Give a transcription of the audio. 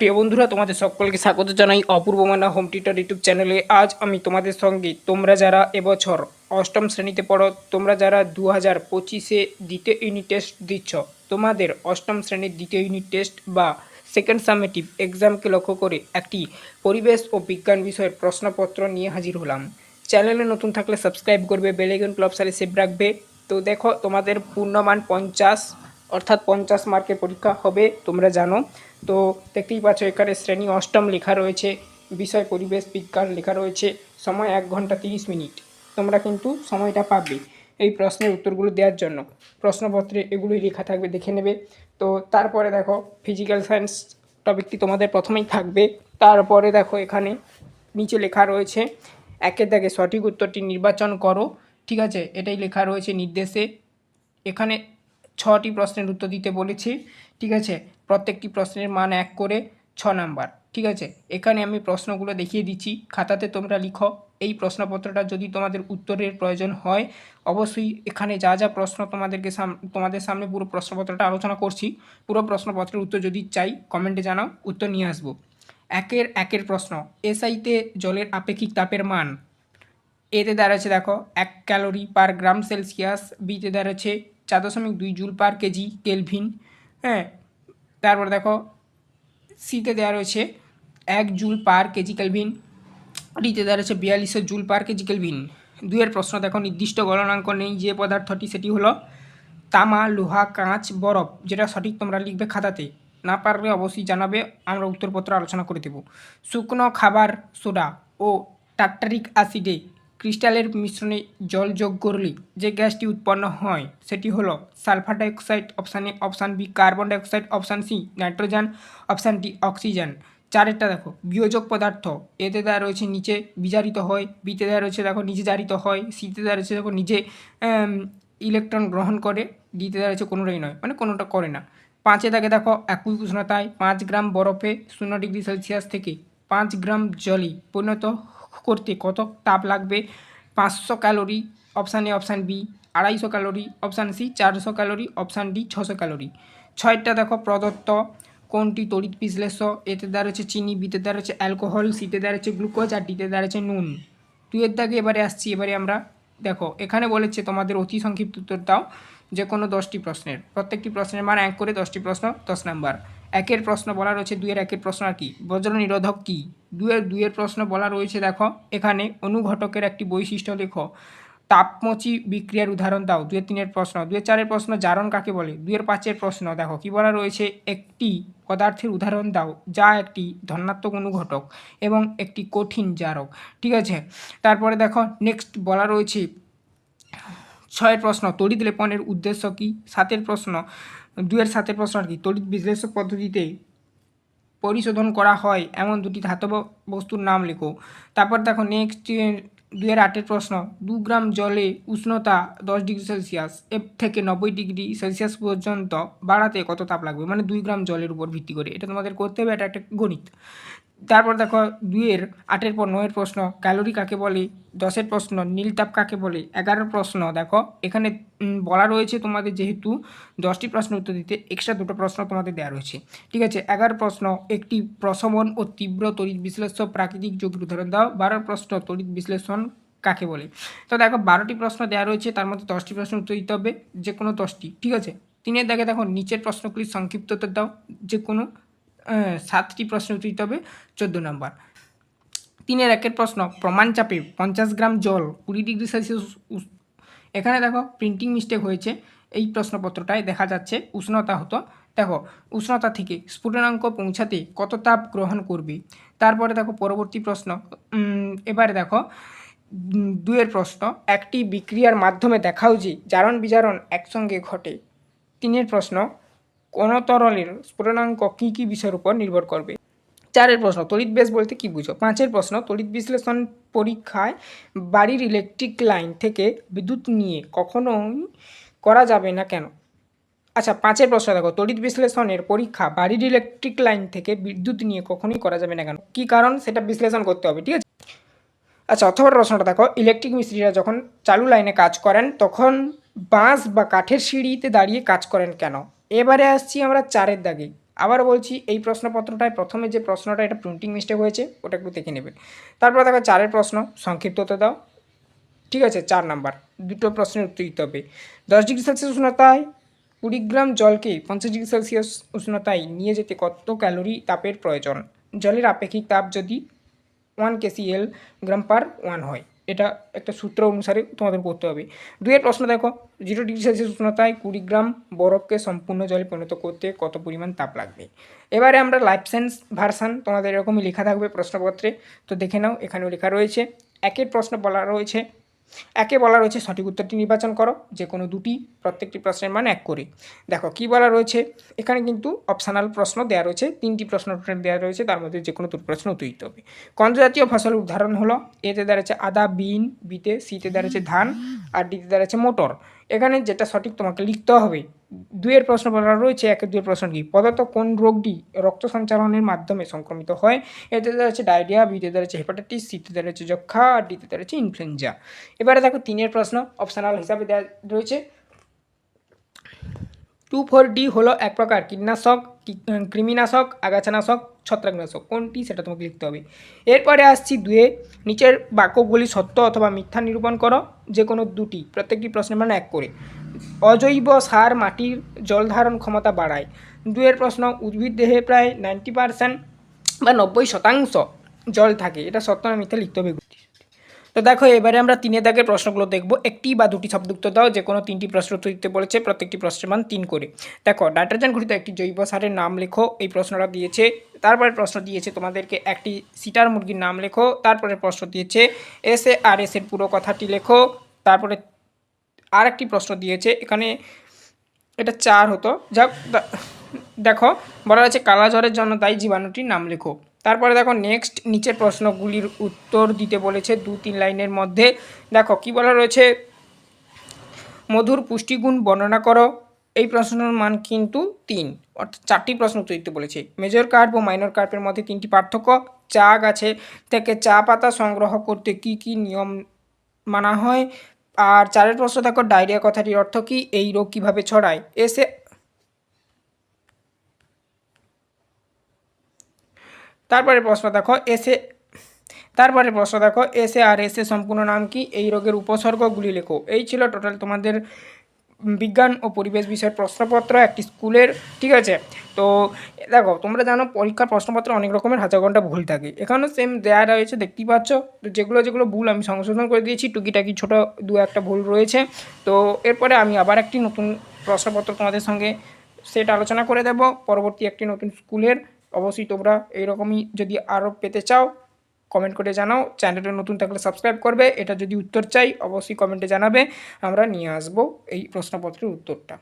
প্রিয় বন্ধুরা, তোমাদের সকলকে স্বাগত জানাই অপূর্ব মানা হোম টিউটার ইউটিউব চ্যানেলে। আজ আমি তোমাদের সঙ্গে তোমরা যারা এবছর অষ্টম শ্রেণীতে পড়ো, তোমরা যারা দু হাজার পঁচিশে দ্বিতীয় ইউনিট টেস্ট দিচ্ছ, তোমাদের অষ্টম শ্রেণির দ্বিতীয় ইউনিট টেস্ট বা সেকেন্ড সামেটিভ এক্সামকে লক্ষ্য করে একটি পরিবেশ ও বিজ্ঞান বিষয়ের প্রশ্নপত্র নিয়ে হাজির হলাম। চ্যানেলে নতুন থাকলে সাবস্ক্রাইব করবে বেলেগন ক্লাব সালে সেভ রাখবে। তো দেখো, তোমাদের পূর্ণমান পঞ্চাশ অর্থাৎ পঞ্চাশ মার্কের পরীক্ষা হবে, তোমরা জানো। তো দেখতেই পাচ্ছ, এখানে শ্রেণি অষ্টম লেখা রয়েছে, বিষয়, পরিবেশ, বিজ্ঞান লেখা রয়েছে, সময় এক ঘণ্টা তিরিশ মিনিট। তোমরা কিন্তু সময়টা পাবে এই প্রশ্নের উত্তরগুলো দেওয়ার জন্য। প্রশ্নপত্রে এগুলোই লেখা থাকবে, দেখে নেবে। তো তারপরে দেখো ফিজিক্যাল সায়েন্স টপিকটি তোমাদের প্রথমেই থাকবে। তারপরে দেখো, এখানে নিচে লেখা রয়েছে, একের দাগে সঠিক উত্তরটি নির্বাচন করো। ঠিক আছে, এটাই লেখা রয়েছে নির্দেশে। এখানে ছটি প্রশ্নের উত্তর দিতে বলেছি, ঠিক আছে? প্রত্যেকটি প্রশ্নের মান এক করে ছ নাম্বার, ঠিক আছে? এখানে আমি প্রশ্নগুলো দেখিয়ে দিচ্ছি, খাতাতে তোমরা লিখো। এই প্রশ্নপত্রটা যদি তোমাদের উত্তরের প্রয়োজন হয়, অবশ্যই এখানে যা যা প্রশ্ন তোমাদেরকে সাম, তোমাদের সামনে পুরো প্রশ্নপত্রটা আলোচনা করছি, পুরো প্রশ্নপত্রের উত্তর যদি চাই, কমেন্টে জানাও, উত্তর নিয়ে আসব। একের একের প্রশ্ন এসআইতে জলের আপেক্ষিক তাপের মান এতে দাঁড়াচ্ছে দেখো, এক ক্যালোরি পার গ্রাম সেলসিয়াস বিতে দাঁড়াচ্ছে চার দশমিক দুই জুল পার কেজি কেলভিন হ্যাঁ? তারপর দেখো, সিতে দেওয়া রয়েছে এক জুল পার কেজি কেলভিন, ডিতে দাঁড়াচ্ছে বিয়াল্লিশশো জুল পার কেজি কেলভিন। দুইয়ের প্রশ্ন দেখো, নির্দিষ্ট গণনাঙ্ক নেই, যে পদার্থটি সেটি হলো তামা, লোহা, কাঁচ, বরফ, যেটা সঠিক তোমরা লিখবে খাতাতে। না পারলে অবশ্যই জানাবে, আমরা উত্তরপত্র আলোচনা করে দেব। শুকনো খাবার, সোডা ও টাট্টারিক অ্যাসিডে ক্রিস্টালের মিশ্রণে জল যোগ করলে যে গ্যাসটি উৎপন্ন হয়, সেটি হলো sulphur dioxide option A, option B, carbon dioxide, option C, nitrogen, option D, oxygen. চারেরটা দেখো, বিয়োজক পদার্থ, এতে দেওয়া রয়েছে নিচে বিজারিত হয়, বিতে দেওয়া রয়েছে দেখো নিচে জারিত হয়, সিতে দেওয়া রয়েছে দেখো নিজে ইলেকট্রন গ্রহণ করে, ডিতে দেওয়া রয়েছে কোনোটাই নয় মানে কোনোটা করে না। পাঁচে থাকে দেখো একই উষ্ণতায়, পাঁচ গ্রাম বরফে শূন্য ডিগ্রি সেলসিয়াস থেকে পাঁচ গ্রাম জলে পরিণত করতে কত তাপ লাগবে? পাঁচশো calorie, option A, option B. আড়াইশো ক্যালোরি, অপশান সি, চারশো ক্যালোরি, অপশান ডি, ছশো ক্যালোরি। ছয়টা দেখো, প্রদত্ত। কোনটি তড়িৎ বিশ্লেষ্য? এতে দাঁড়াচ্ছে চিনি, বিতে দাঁড়াচ্ছে অ্যালকোহল, সিতে দাঁড়াচ্ছে গ্লুকোজ, আর ডিতে দাঁড়াচ্ছে নুন। দুয়ের দাগে এবারে আসছি, এবারে আমরা দেখো, এখানে বলেছে তোমাদের অতি সংক্ষিপ্ত উত্তর দাও যে কোনো দশটি প্রশ্নের। প্রত্যেকটি প্রশ্নের মান এক করে দশটি প্রশ্ন, দশ নাম্বার। একের প্রশ্ন বলা রয়েছে, দুইয়ের একের প্রশ্ন আর কি? বজ্র নিরোধক কী? দুয়ের দুইয়ের প্রশ্ন বলা রয়েছে, দেখো, এখানে অনুঘটকের একটি বৈশিষ্ট্য লেখো। তাপমচি বিক্রিয়ার উদাহরণ দাও দুয়ের তিনের প্রশ্ন। দুয়ের চারের প্রশ্ন জারণ কাকে বলে? দুয়ের পাঁচের প্রশ্ন, দেখো, কি বলা রয়েছে? একটি পদার্থের উদাহরণ দাও, যা একটি ধনাত্মক অনুঘটক এবং একটি কঠিন জারক, ঠিক আছে? তারপরে দেখো নেক্সট বলা রয়েছে, ছয়ের প্রশ্ন, তড়িৎ লেপনের উদ্দেশ্য কী? সাতের প্রশ্ন দুয়ের সাথে প্রশ্ন আর কি? তড়িৎ বিশ্লেষক পদ্ধতিতে পরিশোধন করা হয় এমন দুটি ধাতব বস্তুর নাম লেখো। তারপর দেখো নেক্সট দুয়ের আটের প্রশ্ন, দু গ্রাম জলে উষ্ণতা দশ ডিগ্রি সেলসিয়াস, এর থেকে নব্বই ডিগ্রি সেলসিয়াস পর্যন্ত বাড়াতে কত তাপ লাগবে? মানে দুই গ্রাম জলের উপর ভিত্তি করে। এটা তোমাদের করতে হবে, এটা একটা গণিত। তারপর দেখো দুইয়ের, আটের পর নয়ের প্রশ্ন, ক্যালোরি কাকে বলে? দশের প্রশ্ন, নীল তাপ কাকে বলে? এগারোর প্রশ্ন, দেখো, এখানে বলা রয়েছে তোমাদের যেহেতু দশটি প্রশ্ন উত্তর দিতে এক্সট্রা দুটো প্রশ্ন তোমাদের দেওয়া রয়েছে। ঠিক আছে, এগারো প্রশ্ন, একটি প্রশমন ও তীব্র তড়িৎ বিশ্লেষ্য প্রাকৃতিক যোগের উদাহরণ দাও। বারো প্রশ্ন, তড়িৎ বিশ্লেষণ কাকে বলে? তো দেখো, বারোটি প্রশ্ন দেওয়া রয়েছে, তার মধ্যে দশটি প্রশ্ন উত্তর দিতে হবে যে কোনো দশটি। ঠিক আছে, তিনের দাগে দেখো, নিচের প্রশ্নগুলি সংক্ষিপ্ত উত্তর দাও যে কোনো সাতটি প্রশ্ন উত্তর দিতে হবে, চোদ্দ নম্বর। তিনের একের প্রশ্ন, প্রমাণ চাপে পঞ্চাশ গ্রাম জল কুড়ি ডিগ্রি সেলসিয়াস এখানে দেখো প্রিন্টিং মিস্টেক হয়েছে, এই প্রশ্নপত্রটায় দেখা যাচ্ছে উষ্ণতা হতো। দেখো, উষ্ণতা থেকে স্ফুটনাঙ্ক পৌঁছাতে কত তাপ গ্রহণ করবে? তারপরে দেখো পরবর্তী প্রশ্ন এবারে দেখো দুয়ের প্রশ্ন, একটি বিক্রিয়ার মাধ্যমে দেখাও যে জারণ বিজারণ একসঙ্গে ঘটে। তিনের প্রশ্ন কোন তরলের স্ফুটনাঙ্ক কী কী বিষয়ের উপর নির্ভর করবে? চারের প্রশ্ন, তড়িৎ বেশ বলতে কি বুঝো? পাঁচের প্রশ্ন, তড়িৎ বিশ্লেষণ পরীক্ষায় বাড়ির ইলেকট্রিক লাইন থেকে বিদ্যুৎ নিয়ে কখনোই করা যাবে না কেন? আচ্ছা পাঁচের প্রশ্ন দেখো, তড়িৎ বিশ্লেষণের পরীক্ষা বাড়ির ইলেকট্রিক লাইন থেকে বিদ্যুৎ নিয়ে কখনোই করা যাবে না কেন? কী কারণ? সেটা বিশ্লেষণ করতে হবে, ঠিক আছে? আচ্ছা অথবা প্রশ্নটা দেখো ইলেকট্রিক মিস্ত্রিরা যখন চালু লাইনে কাজ করেন, তখন বাঁশ বা কাঠের সিঁড়িতে দাঁড়িয়ে কাজ করেন কেন? এবারে আসছি আমরা চারের দাগে। আবার বলছি এই প্রশ্নপত্রটায় প্রথমে যে প্রশ্নটা, এটা প্রিন্টিং মিস্টেক হয়েছে, ওটা একটু দেখে নেবে। তারপর দেখো চারের প্রশ্ন, সংক্ষিপ্ততে দাও। ঠিক আছে, চার নাম্বার। দুটো প্রশ্নের উত্তর দিতে হবে। দশ ডিগ্রি সেলসিয়াস উষ্ণতায় কুড়ি গ্রাম জলকে পঞ্চাশ ডিগ্রি সেলসিয়াস উষ্ণতায় নিয়ে যেতে কত ক্যালোরি তাপের প্রয়োজন? জলের আপেক্ষিক তাপ যদি one KCL gram per one হয়। এটা একটা সূত্র অনুসারে তোমাদের করতে হবে। দুয়ের প্রশ্ন দেখো, জিরো ডিগ্রি সেলসিয়াস উষ্ণতায় কুড়ি গ্রাম বরফকে সম্পূর্ণ জলে পরিণত করতে কত পরিমাণ তাপ লাগবে? এবারে আমরা লাইফ সায়েন্স ভার্সান তোমাদের এরকমই লেখা থাকবে প্রশ্নপত্রে। তো দেখে নাও, এখানেও লেখা রয়েছে। একের প্রশ্ন বলা রয়েছে একে বলা রয়েছে সঠিক উত্তরটি নির্বাচন করো, যে কোনো দুটি প্রত্যেকটি প্রশ্নের মান এক করে। দেখো, কি বলা রয়েছে? এখানে কিন্তু অপশানাল প্রশ্ন দেওয়া রয়েছে, তিনটি প্রশ্ন দেওয়া রয়েছে, তার মধ্যে যে কোনো দুটি প্রশ্ন উত্তর দিতে হবে। কন্দ্রজাতীয় ফসল উদাহরণ হলো, এতে দাঁড়াচ্ছে আদা, বিন বিতে সিতে দাঁড়াচ্ছে ধান, আর ডিতে দাঁড়াচ্ছে মোটর। এখানে যেটা সঠিক তোমাকে লিখতে হবে দুয়ের প্রশ্ন বলা রয়েছে একের দুয়ের প্রশ্ন কি? পদার্থ কোন রোগটি রক্ত সঞ্চালনের মাধ্যমে সংক্রমিত হয়? এতে রয়েছে ডায়রিয়া বিতে রয়েছে হেপাটাইটিস সিতে রয়েছে যক্ষা আর ডিতে দাঁড়াচ্ছে ইনফ্লুয়েঞ্জা। এবারে দেখো তিনের প্রশ্ন অপশনাল হিসাবে দেওয়া রয়েছে। টু ফোর ডি হলো এক প্রকার কীটনাশক কৃমিনাশক, আগাছানাশক, ছত্রাকনাশক, কোনটি সেটা তোমাকে লিখতে হবে। এরপরে আসছি দুয়ে, নিচের বাক্যগুলি সত্য অথবা মিথ্যা নিরূপণ করো যে কোনো দুটি, প্রত্যেকটি প্রশ্নের মানে এক করে। অজৈব সার মাটির জল ধারণ ক্ষমতা বাড়ায়। দুয়ের প্রশ্ন, উদ্ভিদ দেহে প্রায় নাইনটি পার্সেন্ট বা নব্বই শতাংশ জল থাকে। এটা সত্য না মিথ্যা লিখতে হবে। তো দেখো, এবারে আমরা তিনের দাগের প্রশ্নগুলো দেখব। একটি বা দুটি শব্দ উত্তর দাও, যে কোনো তিনটি প্রশ্ন দিতে বলেছে প্রত্যেকটি প্রশ্নের মান তিন করে। দেখো নাইট্রোজেন ঘটিত একটি জৈব সারের নাম লেখো, এই প্রশ্নটা দিয়েছে। তারপরে প্রশ্ন দিয়েছে তোমাদেরকে একটি সিটার মুরগির নাম লেখো তারপরে প্রশ্ন দিয়েছে এস এ আর এস এর পুরো কথাটি লেখো, তারপরে আর একটি প্রশ্ন দিয়েছে, এখানে এটা চার হতো। যা দেখো, বলা আছে কালা জ্বরের জন্য তাই জীবাণুটির নাম লেখো। তারপরে দেখো নেক্সট নিচের প্রশ্নগুলির উত্তর দিতে বলেছে দু তিন লাইনের মধ্যে। দেখো কি বলা রয়েছে? মধুর পুষ্টিগুণ বর্ণনা করো। এই প্রশ্নের মান কিন্তু তিন। অর্থাৎ চারটি প্রশ্ন উত্তর দিতে বলেছে। মেজর কার্প ও মাইনর কার্পের মধ্যে তিনটি পার্থক্য। চা গাছে থেকে চা পাতা সংগ্রহ করতে কি কি নিয়ম মানা হয়? আর চারের প্রশ্ন দেখো, ডায়রিয়া কথাটির অর্থ কি? এই রোগ কীভাবে ছড়ায়? এসে তারপরে প্রশ্ন দেখো, এসে, তারপরে প্রশ্ন দেখো, এসে আর এসে সম্পূর্ণ নাম কি? এই রোগের উপসর্গগুলি লেখো। এই ছিল টোটাল তোমাদের বিজ্ঞান ও পরিবেশ বিষয়ের প্রশ্নপত্র একটি স্কুলের, ঠিক আছে? তো দেখো, তোমরা জানো পরীক্ষার প্রশ্নপত্রে অনেক রকমের হাজার ঘণ্টা ভুল থাকে। এখানেও সেম দেয়া রয়েছে, দেখতেই পাচ্ছ? তো যেগুলো যেগুলো ভুল আমি সংশোধন করে দিয়েছি, টুকিটাকি ছোটো দু একটা ভুল রয়েছে। তো এরপরে আমি আবার একটি নতুন প্রশ্নপত্র তোমাদের সঙ্গে সেটা আলোচনা করে দেব। পরবর্তী একটি নতুন স্কুলের অবশ্যই তোমরা এইরকমই যদি আরও পেতে চাও কমেন্ট করে জানাও। চ্যানেলটা নতুন থাকলে সাবস্ক্রাইব করবে। এটা যদি উত্তর চাই, অবশ্যই কমেন্টে জানাবে। আমরা নিয়ে আসব এই প্রশ্নপত্রের উত্তরটা।